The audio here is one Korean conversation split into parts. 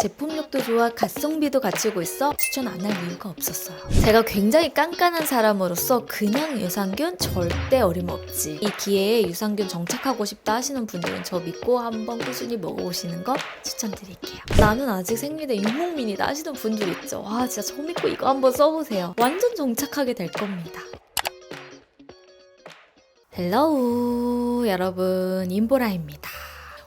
제품력도 좋아, 가성비도 갖추고 있어 추천 안 할 이유가 없었어요. 제가 굉장히 깐깐한 사람으로서 그냥 유산균 절대 어림없지. 이 기회에 유산균 정착하고 싶다 하시는 분들은 저 믿고 한번 꾸준히 먹어보시는 거 추천드릴게요. 나는 아직 생리대 유목민이다 하시는 분들 있죠. 와 진짜 저 믿고 이거 한번 써보세요. 완전 정착하게 될 겁니다. 헬로우 여러분 임보라입니다.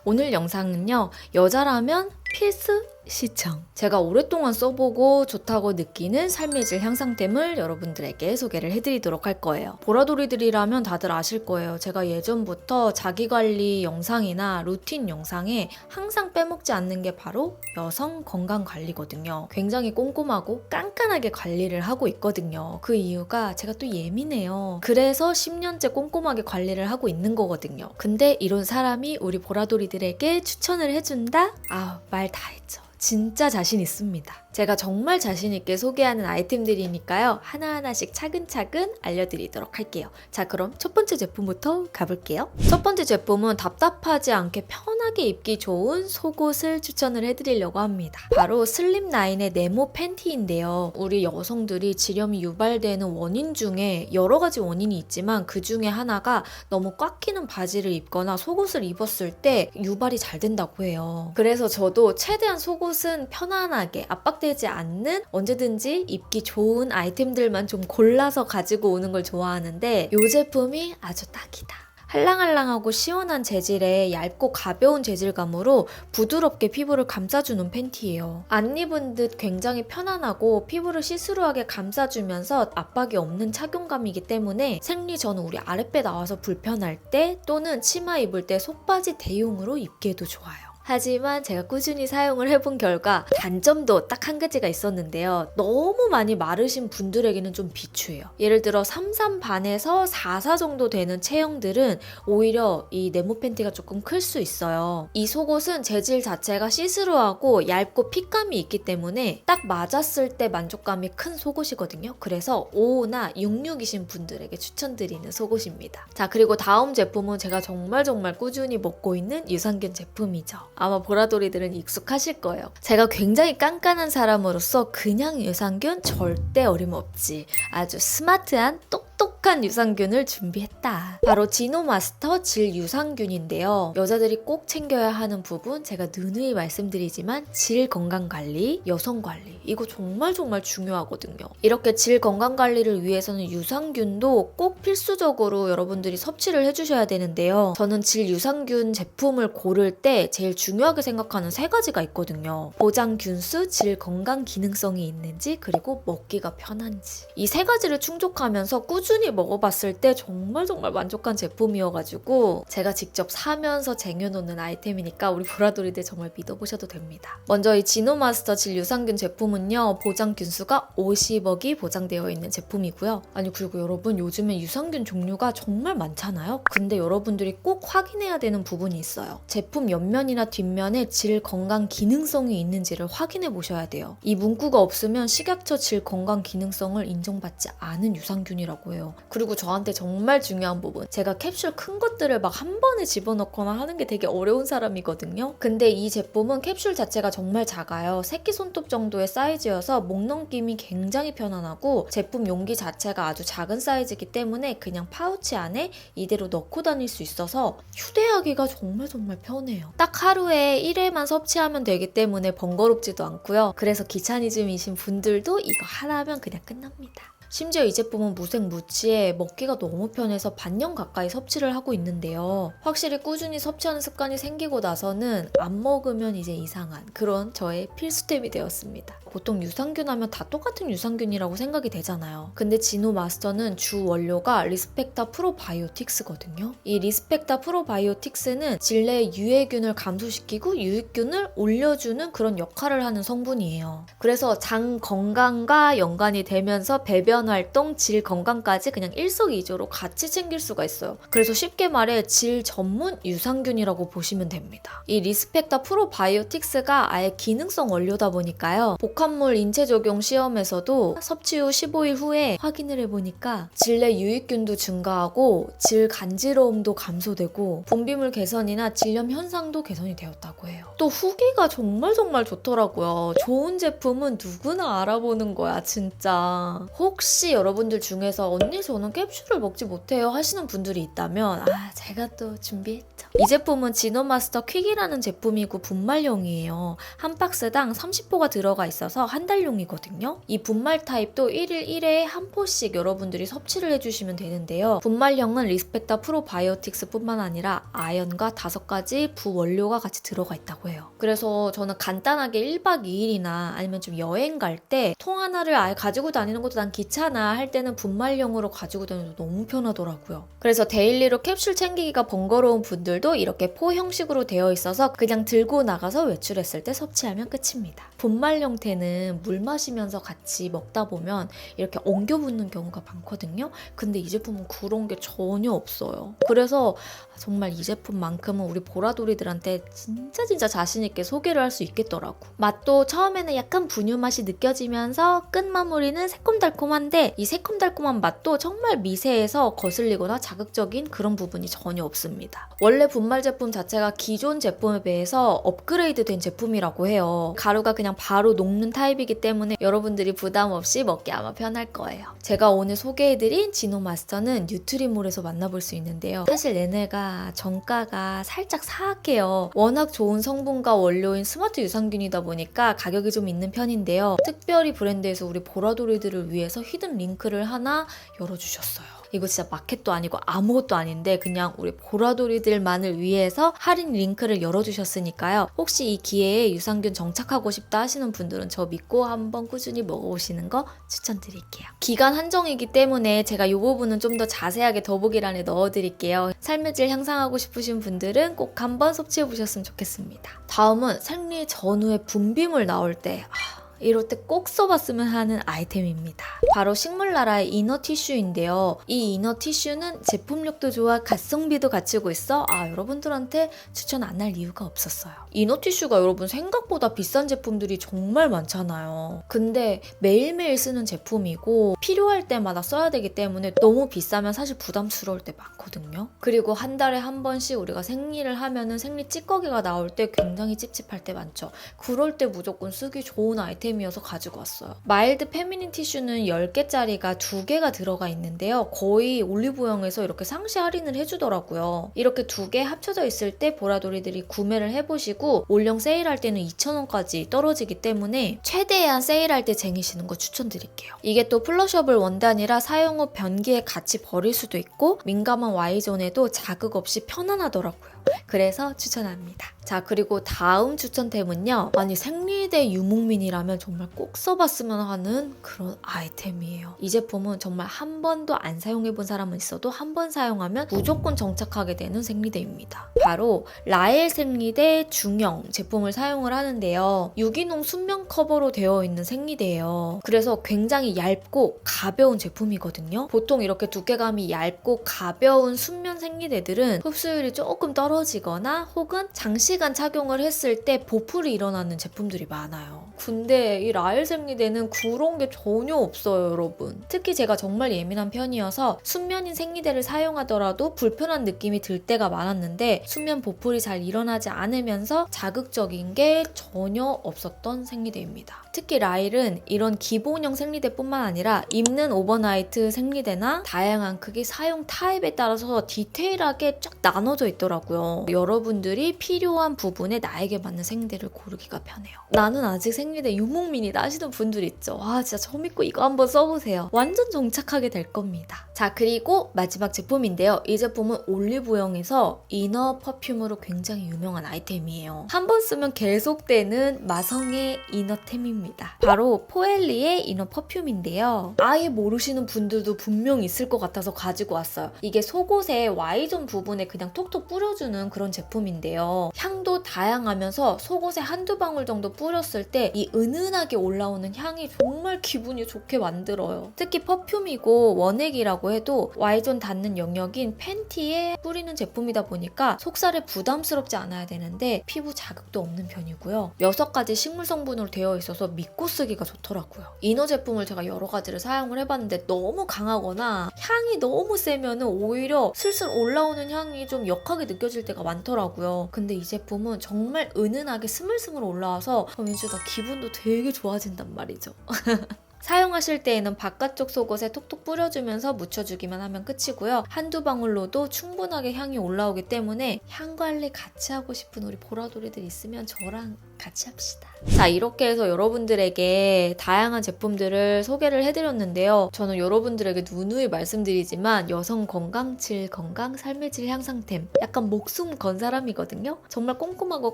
오늘 영상은요 여자라면 필수 시청. 제가 오랫동안 써보고 좋다고 느끼는 삶의 질 향상템을 여러분들에게 소개를 해드리도록 할 거예요. 보라돌이들이라면 다들 아실 거예요. 제가 예전부터 자기관리 영상이나 루틴 영상에 항상 빼먹지 않는 게 바로 여성 건강 관리거든요. 굉장히 꼼꼼하고 깐깐하게 관리를 하고 있거든요. 그 이유가 제가 또 예민해요. 그래서 10년째 꼼꼼하게 관리를 하고 있는 거거든요. 근데 이런 사람이 우리 보라돌이들에게 추천을 해준다? 아말다 했죠 진짜 자신 있습니다. 제가 정말 자신있게 소개하는 아이템들이니까요. 하나하나씩 차근차근 알려드리도록 할게요. 자, 그럼 첫 번째 제품부터 가볼게요. 첫 번째 제품은 답답하지 않게 편하게 입기 좋은 속옷을 추천을 해드리려고 합니다. 바로 슬립나인의 네모 팬티인데요. 우리 여성들이 지렴이 유발되는 원인 중에 여러 가지 원인이 있지만 그 중에 하나가 너무 꽉 끼는 바지를 입거나 속옷을 입었을 때 유발이 잘 된다고 해요. 그래서 저도 최대한 속옷은 편안하게 압박 되지 않는 언제든지 입기 좋은 아이템들만 좀 골라서 가지고 오는 걸 좋아하는데 이 제품이 아주 딱이다. 할랑할랑하고 시원한 재질의 얇고 가벼운 재질감으로 부드럽게 피부를 감싸주는 팬티예요. 안 입은 듯 굉장히 편안하고 피부를 시스루하게 감싸주면서 압박이 없는 착용감이기 때문에 생리 전 우리 아랫배 나와서 불편할 때 또는 치마 입을 때 속바지 대용으로 입기에도 좋아요. 하지만 제가 꾸준히 사용을 해본 결과 단점도 딱 한 가지가 있었는데요. 너무 많이 마르신 분들에게는 좀 비추해요. 예를 들어 33 반에서 44 정도 되는 체형들은 오히려 이 네모 팬티가 조금 클 수 있어요. 이 속옷은 재질 자체가 시스루하고 얇고 핏감이 있기 때문에 딱 맞았을 때 만족감이 큰 속옷이거든요. 그래서 5나 66이신 분들에게 추천드리는 속옷입니다. 자, 그리고 다음 제품은 제가 정말 정말 꾸준히 먹고 있는 유산균 제품이죠. 아마 보라돌이들은 익숙하실 거예요. 제가 굉장히 깐깐한 사람으로서 그냥 유산균 절대 어림없지. 아주 스마트한 똑똑 한 유산균을 준비했다. 바로 지노마스터 질 유산균인데요. 여자들이 꼭 챙겨야 하는 부분 제가 누누이 말씀드리지만 질 건강 관리, 여성 관리 이거 정말 정말 중요하거든요. 이렇게 질 건강 관리를 위해서는 유산균도 꼭 필수적으로 여러분들이 섭취를 해주셔야 되는데요. 저는 질 유산균 제품을 고를 때 제일 중요하게 생각하는 세 가지가 있거든요. 보장 균수, 질 건강 기능성이 있는지 그리고 먹기가 편한지 이 세 가지를 충족하면서 꾸준히 먹어봤을 때 정말 정말 만족한 제품이어가지고 제가 직접 사면서 쟁여놓는 아이템이니까 우리 보라돌이들 정말 믿어보셔도 됩니다. 먼저 이 지노마스터 질 유산균 제품은요 보장 균수가 50억이 보장되어 있는 제품이고요. 아니 그리고 여러분 요즘에 유산균 종류가 정말 많잖아요. 근데 여러분들이 꼭 확인해야 되는 부분이 있어요. 제품 옆면이나 뒷면에 질 건강 기능성이 있는지를 확인해 보셔야 돼요. 이 문구가 없으면 식약처 질 건강 기능성을 인정받지 않은 유산균이라고 해요. 그리고 저한테 정말 중요한 부분. 제가 캡슐 큰 것들을 막 한 번에 집어넣거나 하는 게 되게 어려운 사람이거든요. 근데 이 제품은 캡슐 자체가 정말 작아요. 새끼 손톱 정도의 사이즈여서 목 넘김이 굉장히 편안하고 제품 용기 자체가 아주 작은 사이즈이기 때문에 그냥 파우치 안에 이대로 넣고 다닐 수 있어서 휴대하기가 정말 정말 편해요. 딱 하루에 1회만 섭취하면 되기 때문에 번거롭지도 않고요. 그래서 귀차니즘이신 분들도 이거 하나면 그냥 끝납니다. 심지어 이 제품은 무색 무취에 먹기가 너무 편해서 반년 가까이 섭취를 하고 있는데요. 확실히 꾸준히 섭취하는 습관이 생기고 나서는 안 먹으면 이제 이상한 그런 저의 필수템이 되었습니다. 보통 유산균 하면 다 똑같은 유산균이라고 생각이 되잖아요. 근데 지노 마스터는 주 원료가 리스펙타 프로바이오틱스거든요. 이 리스펙타 프로바이오틱스는 질내의 유해균을 감소시키고 유익균을 올려주는 그런 역할을 하는 성분이에요. 그래서 장 건강과 연관이 되면서 배변 진단 활동, 질 건강까지 그냥 일석이조로 같이 챙길 수가 있어요. 그래서 쉽게 말해 질 전문 유산균이라고 보시면 됩니다. 이 리스펙터 프로바이오틱스가 아예 기능성 원료다 보니까요. 복합물 인체 적용 시험에서도 섭취 후 15일 후에 확인을 해보니까 질내 유익균도 증가하고 질 간지러움도 감소되고 분비물 개선이나 질염 현상도 개선이 되었다고 해요. 또 후기가 정말 정말 좋더라고요. 좋은 제품은 누구나 알아보는 거야, 진짜. 혹시 여러분들 중에서 언니 저는 캡슐을 먹지 못해요 하시는 분들이 있다면 아 제가 또 준비했죠. 이 제품은 지노마스터 퀵이라는 제품이고 분말용이에요. 한 박스당 30포가 들어가 있어서 한 달용이거든요. 이 분말 타입도 1일 1회에 한 포씩 여러분들이 섭취를 해주시면 되는데요. 분말형은 리스펙타 프로바이오틱스뿐만 아니라 아연과 다섯 가지 부원료가 같이 들어가 있다고 해요. 그래서 저는 간단하게 1박 2일이나 아니면 좀 여행 갈 때 통 하나를 아예 가지고 다니는 것도 난 귀찮 아할 때는 분말용으로 가지고 다니도 너무 편하더라고요. 그래서 데일리로 캡슐 챙기기가 번거로운 분들도 이렇게 포 형식으로 되어 있어서 그냥 들고 나가서 외출했을 때 섭취하면 끝입니다. 분말 형태는 물 마시면서 같이 먹다 보면 이렇게 엉겨 붙는 경우가 많거든요. 근데 이 제품은 그런 게 전혀 없어요. 그래서 정말 이 제품만큼은 우리 보라돌이들한테 진짜 진짜 자신 있게 소개를 할 수 있겠더라고. 맛도 처음에는 약간 분유 맛이 느껴지면서 끝 마무리는 새콤달콤한 데 이 새콤달콤한 맛도 정말 미세해서 거슬리거나 자극적인 그런 부분이 전혀 없습니다. 원래 분말 제품 자체가 기존 제품에 비해서 업그레이드 된 제품이라고 해요. 가루가 그냥 바로 녹는 타입이기 때문에 여러분들이 부담 없이 먹기 아마 편할 거예요. 제가 오늘 소개해드린 지노마스터는 뉴트리몰에서 만나볼 수 있는데요. 사실 얘네가 정가가 살짝 사악해요. 워낙 좋은 성분과 원료인 스마트 유산균이다 보니까 가격이 좀 있는 편인데요. 특별히 브랜드에서 우리 보라돌이들을 위해서 히든 링크를 하나 열어주셨어요. 이거 진짜 마켓도 아니고 아무것도 아닌데 그냥 우리 보라돌이들만을 위해서 할인 링크를 열어주셨으니까요. 혹시 이 기회에 유산균 정착하고 싶다 하시는 분들은 저 믿고 한번 꾸준히 먹어보시는 거 추천드릴게요. 기간 한정이기 때문에 제가 이 부분은 좀 더 자세하게 더보기란에 넣어드릴게요. 삶의 질 향상하고 싶으신 분들은 꼭 한번 섭취해보셨으면 좋겠습니다. 다음은 생리 전후에 분비물 나올 때 아, 이럴 때 꼭 써봤으면 하는 아이템입니다. 바로 식물나라의 이너 티슈인데요. 이 이너 티슈는 제품력도 좋아 가성비도 갖추고 있어 아 여러분들한테 추천 안 할 이유가 없었어요. 이너 티슈가 여러분 생각보다 비싼 제품들이 정말 많잖아요. 근데 매일매일 쓰는 제품이고 필요할 때마다 써야 되기 때문에 너무 비싸면 사실 부담스러울 때 많거든요. 그리고 한 달에 한 번씩 우리가 생리를 하면은 생리 찌꺼기가 나올 때 굉장히 찝찝할 때 많죠. 그럴 때 무조건 쓰기 좋은 아이템 이어서 가지고 왔어요. 마일드 페미닌 티슈는 10개짜리가 2개가 들어가 있는데요. 거의 올리브영에서 이렇게 상시 할인을 해주더라고요. 이렇게 두 개 합쳐져 있을 때 보라돌이들이 구매를 해보시고 올영 세일할 때는 2,000원까지 떨어지기 때문에 최대한 세일할 때 쟁이시는 거 추천드릴게요. 이게 또 플러셔블 원단이라 사용 후 변기에 같이 버릴 수도 있고 민감한 Y존에도 자극 없이 편안하더라고요. 그래서 추천합니다. 자, 그리고 다음 추천템은요. 아니, 생리대 유목민이라면 정말 꼭 써봤으면 하는 그런 아이템이에요. 이 제품은 정말 한 번도 안 사용해본 사람은 있어도 한 번 사용하면 무조건 정착하게 되는 생리대입니다. 바로 라엘 생리대 중형 제품을 사용을 하는데요. 유기농 순면 커버로 되어 있는 생리대예요. 그래서 굉장히 얇고 가벼운 제품이거든요. 보통 이렇게 두께감이 얇고 가벼운 순면 생리대들은 흡수율이 조금 떨어지거나 혹은 장시간 착용을 했을 때 보풀이 일어나는 제품들이 많아요. 근데 이 라엘 생리대는 그런 게 전혀 없어요, 여러분. 특히 제가 정말 예민한 편이어서 순면인 생리대를 사용하더라도 불편한 느낌이 들 때가 많았는데 순면 보풀이 잘 일어나지 않으면서 자극적인 게 전혀 없었던 생리대입니다. 특히 라일은 이런 기본형 생리대뿐만 아니라 입는 오버나이트 생리대나 다양한 크기 사용 타입에 따라서 디테일하게 쫙 나눠져 있더라고요. 여러분들이 필요한 부분에 나에게 맞는 생리대를 고르기가 편해요. 나는 아직 생 리대 유목민이다 하시는 분들 있죠. 와 진짜 저 믿고 이거 한번 써보세요. 완전 정착하게 될 겁니다. 자 그리고 마지막 제품인데요. 이 제품은 올리브영에서 이너 퍼퓸으로 굉장히 유명한 아이템이에요. 한 번 쓰면 계속되는 마성의 이너템입니다. 바로 포엘리의 이너 퍼퓸인데요. 아예 모르시는 분들도 분명 있을 것 같아서 가지고 왔어요. 이게 속옷의 Y존 부분에 그냥 톡톡 뿌려주는 그런 제품인데요. 향도 다양하면서 속옷에 한두 방울 정도 뿌렸을 때이 은은하게 올라오는 향이 정말 기분이 좋게 만들어요. 특히 퍼퓸이고 원액이라고 해도 Y존 닿는 영역인 팬티에 뿌리는 제품이다 보니까 속살에 부담스럽지 않아야 되는데 피부 자극도 없는 편이고요. 여섯 가지 식물 성분으로 되어 있어서 믿고 쓰기가 좋더라고요. 이너 제품을 제가 여러 가지를 사용을 해봤는데 너무 강하거나 향이 너무 세면은 오히려 슬슬 올라오는 향이 좀 역하게 느껴질 때가 많더라고요. 근데 이 제품은 정말 은은하게 스물스물 올라와서 어, 왠지 나 기분 도 되게 좋아진단 말이죠. 사용하실 때에는 바깥쪽 속옷에 톡톡 뿌려주면서 묻혀주기만 하면 끝이고요. 한두 방울로도 충분하게 향이 올라오기 때문에 향 관리 같이 하고 싶은 우리 보라돌이들 있으면 저랑 같이 합시다. 자, 이렇게 해서 여러분들에게 다양한 제품들을 소개를 해드렸는데요. 저는 여러분들에게 누누이 말씀드리지만 여성 건강, 질 건강, 삶의 질 향상템 약간 목숨 건 사람이거든요. 정말 꼼꼼하고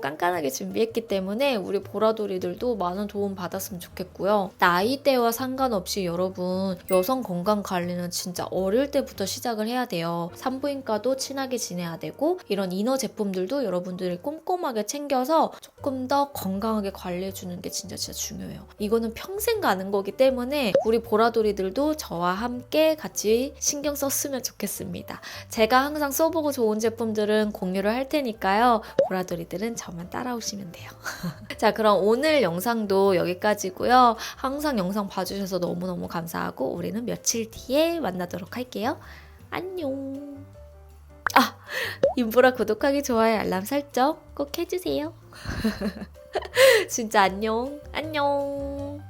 깐깐하게 준비했기 때문에 우리 보라돌이들도 많은 도움 받았으면 좋겠고요. 나이대와 상관없이 여러분 여성 건강 관리는 진짜 어릴 때부터 시작을 해야 돼요. 산부인과도 친하게 지내야 되고 이런 이너 제품들도 여러분들이 꼼꼼하게 챙겨서 조금 더 건강하게 관리해 주는 게 진짜 진짜 중요해요. 이거는 평생 가는 거기 때문에 우리 보라돌이들도 저와 함께 같이 신경 썼으면 좋겠습니다. 제가 항상 써보고 좋은 제품들은 공유를 할 테니까요. 보라돌이들은 저만 따라오시면 돼요. 자, 그럼 오늘 영상도 여기까지고요. 항상 영상 봐주셔서 너무너무 감사하고 우리는 며칠 뒤에 만나도록 할게요. 안녕. 아, 인보라 구독하기, 좋아요, 알람 설정 꼭 해주세요. 진짜 안녕. 안녕.